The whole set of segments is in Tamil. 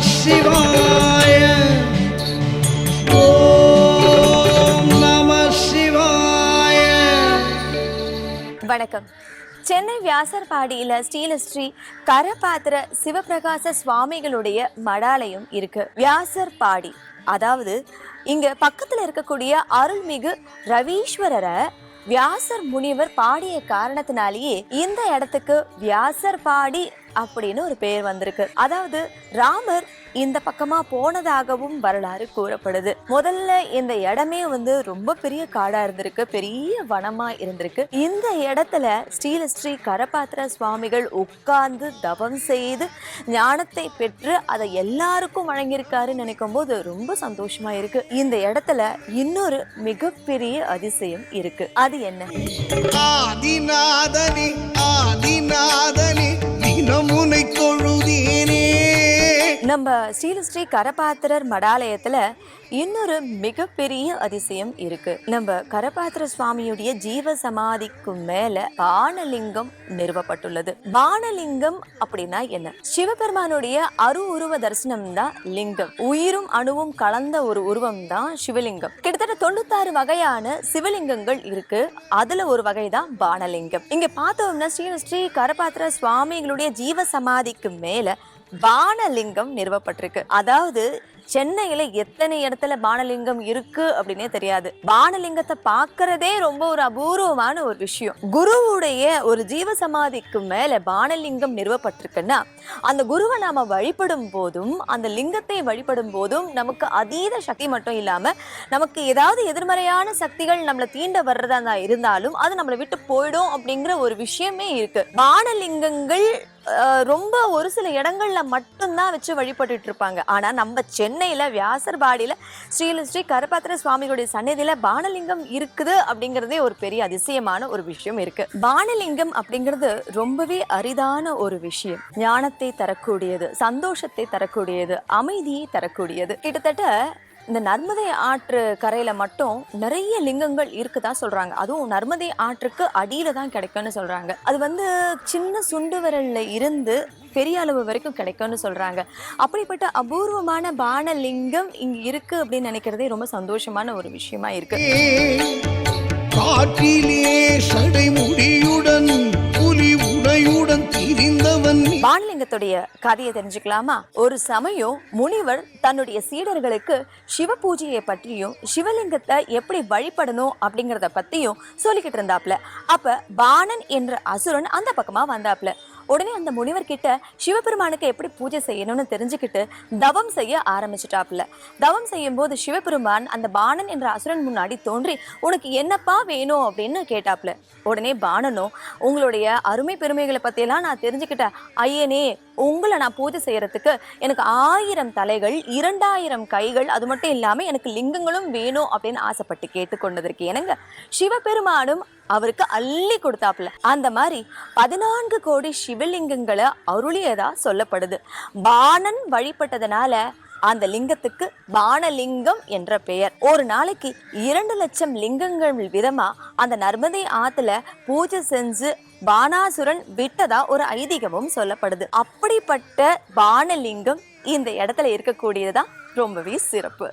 சிவாய வணக்கம். சென்னை வியாசர்பாடியில ஸ்ரீலஸ்ரீ கரபாத்திர சிவபிரகாச சுவாமிகளுடைய மடாலயம் இருக்கு. வியாசர்பாடி. அதாவது இங்க பக்கத்துல இருக்கக்கூடிய அருள்மிகு ரவீஸ்வரரை வியாசர் முனிவர் பாடிய காரணத்தினாலேயே இந்த இடத்துக்கு வியாசர் பாடி அப்படின்னு ஒரு பெயர் வந்திருக்கு. அதாவது ராமர் இந்த பக்கமா போனதாகவும் வரலாறு கூறப்படுது. முதல்ல இந்த இடமே வந்து ரொம்ப பெரிய காடா இருந்திருக்கு பெரிய வனமா இருந்திருக்கு. இந்த இடத்துல ஸ்ரீலஸ்ரீ கரபாத்திர சுவாமிகள் உட்கார்ந்து தவம் செய்து ஞானத்தை பெற்று அதை எல்லாருக்கும் வழங்கியிருக்காருன்னு நினைக்கும் போது ரொம்ப சந்தோஷமா இருக்கு. இந்த இடத்துல இன்னொரு மிகப்பெரிய அதிசயம் இருக்கு. அது என்ன? ஆதிநாதனி ஆதிநாதனே நம்ம ஸ்ரீலஸ்ரீ கரபாத்திரர் மடாலயத்தில் இன்னொரு மிகப்பெரிய அதிசயம் இருக்கு. நம்ம கரபாத்திர சுவாமியுடைய ஜீவ சமாதிக்கு மேல பானலிங்கம் நிறுவப்பட்டுள்ளது. பானலிங்கம் அப்படின்னா என்ன? சிவபெருமானுடைய அரு உருவ தரிசனம் தான் லிங்கம். உயிரும் அணுவும் கலந்த ஒரு உருவம் தான் சிவலிங்கம். கிட்டத்தட்ட தொண்ணூத்தாறு வகையான சிவலிங்கங்கள் இருக்கு. அதுல ஒரு வகை தான் பானலிங்கம் இங்க பார்த்தோம்னா ஸ்ரீ ஸ்ரீ கரபாத்திர சுவாமிகளுடைய ஜீவ சமாதிக்கு மேல பானலிங்கம் நிறுவப்பட்டிருக்கு. அதாவது சென்னையில எத்தனை இடத்துல பானலிங்கம் இருக்கு அப்படின்னே தெரியாது. பானலிங்கத்தை பாக்குறதே ரொம்ப ஒரு அபூர்வமான ஒரு விஷயம். குருவுடைய ஒரு ஜீவ சமாதிக்கு மேல பானலிங்கம் நிறுவப்பட்டிருக்குன்னா அந்த குருவை நாம வழிபடும் போதும் அந்த லிங்கத்தை வழிபடும் போதும் நமக்கு அதீத சக்தி மட்டும் இல்லாம நமக்கு ஏதாவது எதிர்மறையான சக்திகள் நம்மளை தீண்ட வர்றதா இருந்தாலும் அது நம்மளை விட்டு போயிடும் அப்படிங்கிற ஒரு விஷயமே இருக்கு. பானலிங்கங்கள் ரொம்ப ஒரு சில இடங்கள்ல மட்டும்தான் வச்சு வழிபட்டுட்டு இருப்பாங்க ஆனா நம்ம சென்னையில வியாசர்பாடியில ஸ்ரீல ஸ்ரீ கரபாத்திர சுவாமிகளுடைய சன்னதியில பானலிங்கம் இருக்குது அப்படிங்கறதே ஒரு பெரிய அதிசயமான ஒரு விஷயம் இருக்கு. பானலிங்கம் அப்படிங்கிறது ரொம்பவே அரிதான ஒரு விஷயம். ஞானத்தை தரக்கூடியது சந்தோஷத்தை தரக்கூடியது அமைதியை தரக்கூடியது. கிட்டத்தட்ட இந்த நர்மதை ஆற்று கரையில் மட்டும் நிறைய லிங்கங்கள் இருக்குதா சொல்கிறாங்க அதுவும் நர்மதை ஆற்றுக்கு அடியில் தான் கிடைக்கும்னு சொல்கிறாங்க அது வந்து சின்ன சுண்டு விரலில் இருந்து பெரிய அளவு வரைக்கும் கிடைக்கும்னு சொல்கிறாங்க அப்படிப்பட்ட அபூர்வமான பானலிங்கம் இங்கே இருக்குது அப்படின்னு நினைக்கிறதே ரொம்ப சந்தோஷமான ஒரு விஷயமா இருக்கு. காற்றிலே சடைமுடியுடன் வானலிங்கத்துடைய பானலிங்கத்துடைய கதையை தெரிஞ்சுக்கலாமா? ஒரு சமயம் முனிவர் தன்னுடைய சீடர்களுக்கு சிவ பூஜையை பற்றியும் சிவலிங்கத்தை எப்படி வழிபடணும் அப்படிங்கறத பத்தியும் சொல்லிக்கிட்டு இருந்தாப்ல. அப்ப பாணன் என்ற அசுரன் அந்த பக்கமா வந்தாப்ல. உடனே அந்த முனிவர் கிட்ட சிவபெருமானுக்கு எப்படி பூஜை செய்யணும்னு தெரிஞ்சுக்கிட்டு தவம் செய்ய ஆரம்பிச்சிட்டாப்ல தவம் செய்யும் போது சிவபெருமான் அந்த பாணன் என்ற அசுரன் முன்னாடி தோன்றி உனக்கு என்னப்பா வேணும்? அப்படின்னு கேட்டாப்ல உடனே பாணனும் உங்களுடைய அருமை பெருமைகளை பத்தியெல்லாம் நான் தெரிஞ்சுக்கிட்டேன் ஐயனே உங்களை நான் பூஜை செய்யறதுக்கு எனக்கு ஆயிரம் தலைகள் இரண்டாயிரம் கைகள் அது மட்டும் இல்லாம எனக்கு லிங்கங்களும் வேணும் அப்படின்னு ஆசைப்பட்டு கேட்டுக்கொண்டதற்கு எனங்க சிவபெருமானும் அவருக்கு அள்ளி கொடுத்தாப்புல. அந்த மாதிரி பதினான்கு கோடி சிவலிங்கங்களை அருளியதா சொல்லப்படுது. பாணன் வழிபட்டதனால அந்த லிங்கத்துக்கு பானலிங்கம் என்ற பெயர். ஒரு நாளைக்கு இரண்டு லட்சம் லிங்கங்கள் விதமா அந்த நர்மதை ஆத்துல பூஜை செஞ்சு பானாசுரன் விட்டதா ஒரு ஐதீகமும் சொல்லப்படுது. அப்படிப்பட்ட பானலிங்கம் இந்த இடத்துல இருக்கக்கூடியதுதான் ரொம்பவே சிறப்பு.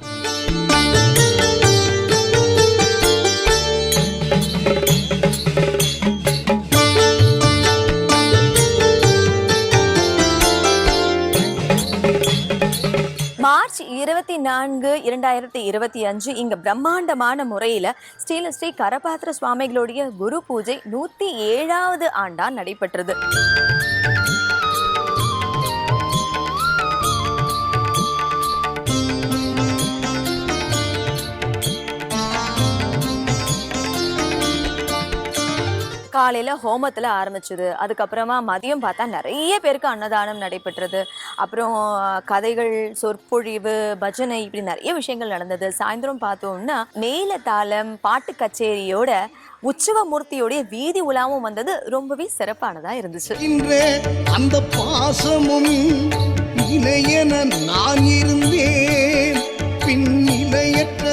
இருபத்தி நான்கு இரண்டாயிரத்தி இருபத்தி அஞ்சு இங்க பிரம்மாண்டமான முறையில ஸ்ரீல ஸ்ரீ கரபாத்திர சுவாமிகளுடைய குரு பூஜை நூத்தி ஏழாவது ஆண்டாக நடைபெற்றது. காலையில ஹோமத்துல ஆரம்பிச்சது. அதுக்கப்புறமா மதியம் பார்த்தா நிறைய பேருக்கு அன்னதானம் நடைபெற்றது. அப்புறம் கதைகள் சொற்பொழிவு பஜனை இப்படி நிறைய விஷயங்கள் நடந்தது. சாயந்தரம் பார்த்தோம்னா மேல தாளம் பாட்டு கச்சேரியோட உற்சவ மூர்த்தியோடைய வீதி உலாவும் வந்தது ரொம்பவே சிறப்பானதா இருந்துச்சு. இன்றே அந்த பாசமும் இணையன நான் இருந்தேன். பின் இணையற்ற